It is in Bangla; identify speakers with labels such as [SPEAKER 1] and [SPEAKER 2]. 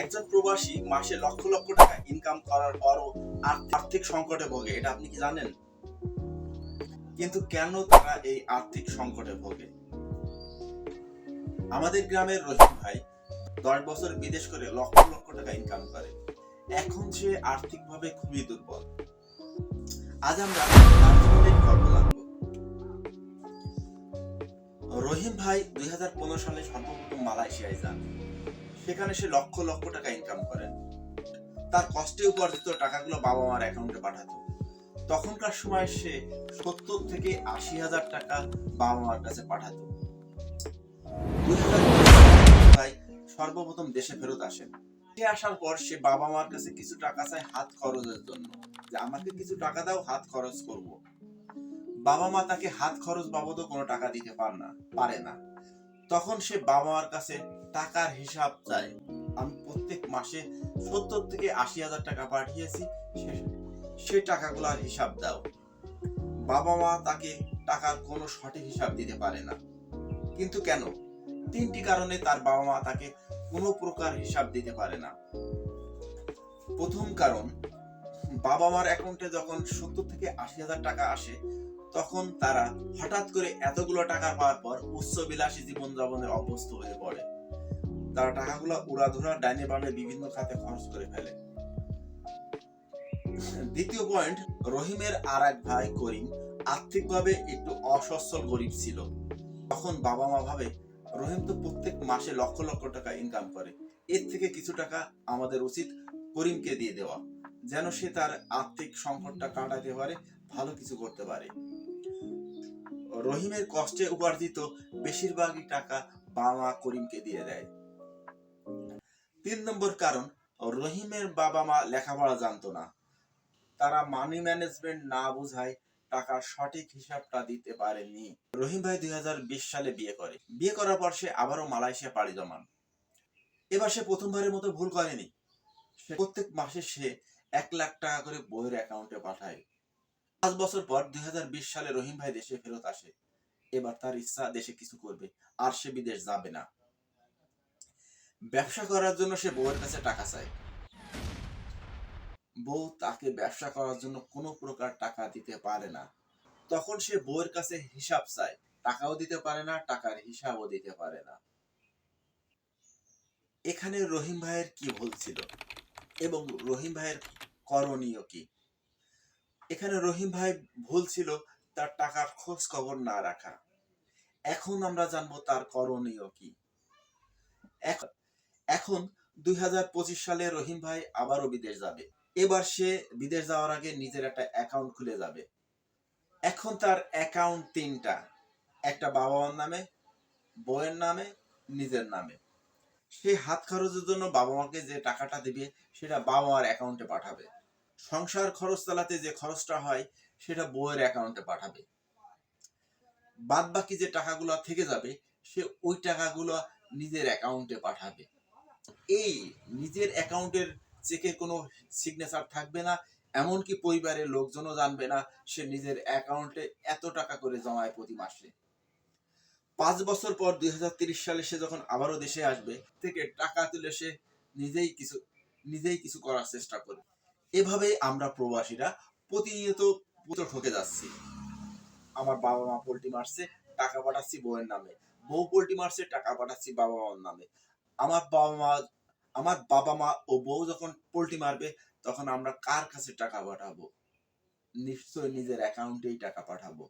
[SPEAKER 1] একজন প্রবাসী মাসে লক্ষ লক্ষ টাকা ইনকাম করার পরও আর্থিক সংকটে ভোগে, এটা আপনি কি জানেন? কিন্তু কেন তারা এই আর্থিক সংকটে ভোগে? আমাদের গ্রামের রহিম ভাই দশ বছর বিদেশ করে লক্ষ লক্ষ টাকা ইনকাম করে। এখন সে আর্থিকভাবে খুবই দুর্বল। আজ আমরা গল্প জানব। রহিম ভাই দুই হাজার পনেরো সালে সর্বপ্রথম মালয়েশিয়ায় যান। সেখানে সে লক্ষ লক্ষ টাকা ইনকাম করেন তার কষ্টে উপার্জিত টাকাগুলো বাবা মার অ্যাকাউন্টে পাঠাতো। তখনকার সময় সে সত্তর থেকে আশি হাজার টাকা বাবা মার কাছে পাঠাতো। সর্বপ্রথম দেশে ফেরত আসেন সে আসার পর সে বাবা মার কাছে কিছু টাকা চায় হাত খরচের জন্য। যে আমাকে কিছু টাকা দাও, হাত খরচ করব। বাবা মা তাকে হাত খরচ বাবদও কোনো টাকা দিতে পার না, পারে না। তখন সে বাবা মার কাছে টাকার হিসাব চায়। আমি প্রত্যেক মাসে সত্তর থেকে আশি হাজার টাকা পাঠিয়েছি, সে- টাকাগুলোর হিসাব দাও। বাবা মা তাকে টাকার কোনো সঠিক হিসাব দিতে পারে না। কিন্তু কেন? তিনটি কারণে তার বাবা মা তাকে কোনো প্রকার হিসাব দিতে পারে না। প্রথম কারণ বাবা মার অ্যাকাউন্টে যখন সত্তর থেকে আশি হাজার টাকা আসে তখন তারা হঠাৎ করে এতগুলো টাকা পাওয়ার পর উচ্চ বিলাসী জীবন যাপনের অভ্যস্ত হয়ে পড়ে। তারা টাকাগুলো উড়াধুরা ডাইনে বামে বিভিন্ন খাতে খরচ করে ফেলে। দ্বিতীয় পয়েন্ট, রহিমের আর এক ভাই করিম আর্থিকভাবে একটু অসচ্ছল গরিব ছিল। তখন বাবা মা ভাবে, রহিম তো প্রত্যেক মাসে লক্ষ লক্ষ টাকা ইনকাম করে। এর থেকে কিছু টাকা আমাদের উচিত করিমকে দিয়ে দেওয়া। যেন সে তার আর্থিক সংকটটা কাটাতে পারে, ভালো কিছু করতে পারে। রহিমের কষ্টে উপার্জিত বেশিরভাগই টাকা বাবা করিমকে দিয়ে দেয়। তিন নম্বর কারণ, রহিমের বাবা মা লেখাপড়া জানতো না। তারা মানি ম্যানেজমেন্ট না বুঝায় টাকার সঠিক হিসাবটা দিতে পারেনি। রহিম ভাই দুই হাজার বিশ সালে বিয়ে করে। বিয়ে করার পর সে আবারও মালয়েশিয়া পাড়ি জমান। এবার সে প্রথমবারের মতো ভুল করেনি। প্রত্যেক মাসে সে এক লাখ টাকা করে বইয়ের অ্যাকাউন্টে পাঠায়। পাঁচ বছর পর দুই হাজার বিশ সালে রহিম ভাই দেশে ফেরত আসে। এবার তার ইচ্ছা, দেশে কিছু করবে, আর সে বিদেশ যাবে না। ব্যবসা করার জন্য সে বউয়ের কাছে টাকা চায়। বউ তাকে ব্যবসা করার জন্য কোনো প্রকার টাকা দিতে পারে না। তখন সে বউয়ের কাছে হিসাব চায়। টাকাও দিতে পারে না, টাকার হিসাবও দিতে পারে না। এখানে রহিম ভাইয়ের কি ভুল ছিল? এবং রহিম ভাইয়ের করণীয় কি? এখানে রহিম ভাই ভুল ছিল, তার টাকার খোঁজ খবর না রাখা। এখন আমরা জানব তার করণীয় কি। এখন- দুই সালে রহিম ভাই আবারও বিদেশ যাবে। এবার সে বিদেশ যাওয়ার আগে নিজের একটা অ্যাকাউন্ট খুলে যাবে। এখন তার অ্যাকাউন্ট তিনটা। একটা বাবা মার নামে, বউয়ের নামে, নিজের নামে। সে হাত খরচের জন্য বাবা মাকে যে টাকাটা দিবে, সেটা বাবা মার অ্যাকাউন্টে পাঠাবে। সংসার খরচ চালাতে যে খরচটা হয়, সেটা বউয়ের অ্যাকাউন্টে পাঠাবে। বাদ বাকি যে টাকাগুলো থেকে যাবে, সে ওই টাকাগুলো নিজের অ্যাকাউন্টে পাঠাবে। এই নিজের অ্যাকাউন্টের চেকে কোনো সিগনেচার থাকবে না, এমনকি পরিবারের লোকজনও জানবে না সে নিজের অ্যাকাউন্টে এত টাকা করে জমায় প্রতি মাসে। পাঁচ বছর পর দুই হাজার ত্রিশ সালে সে যখন আবারও দেশে আসবে, থেকে টাকা তুলে সে নিজেই কিছু নিজেই কিছু করার চেষ্টা করবে। এভাবে আমরা প্রবাসীরা প্রতিনিয়ত পুজো ঠকে যাচ্ছি। আমার বাবা মা পোল্ট্রি মারছে, টাকা পাঠাচ্ছি বউয়ের নামে। বউ পোল্ট্রি মারছে, টাকা পাঠাচ্ছি বাবা মার নামে। আমার বাবা মা আমার বাবা মা ও বউ যখন পোল্ট্রি মারবে, তখন আমরা কার কাছে টাকা পাঠাবো? নিশ্চয় নিজের অ্যাকাউন্টেই টাকা পাঠাবো।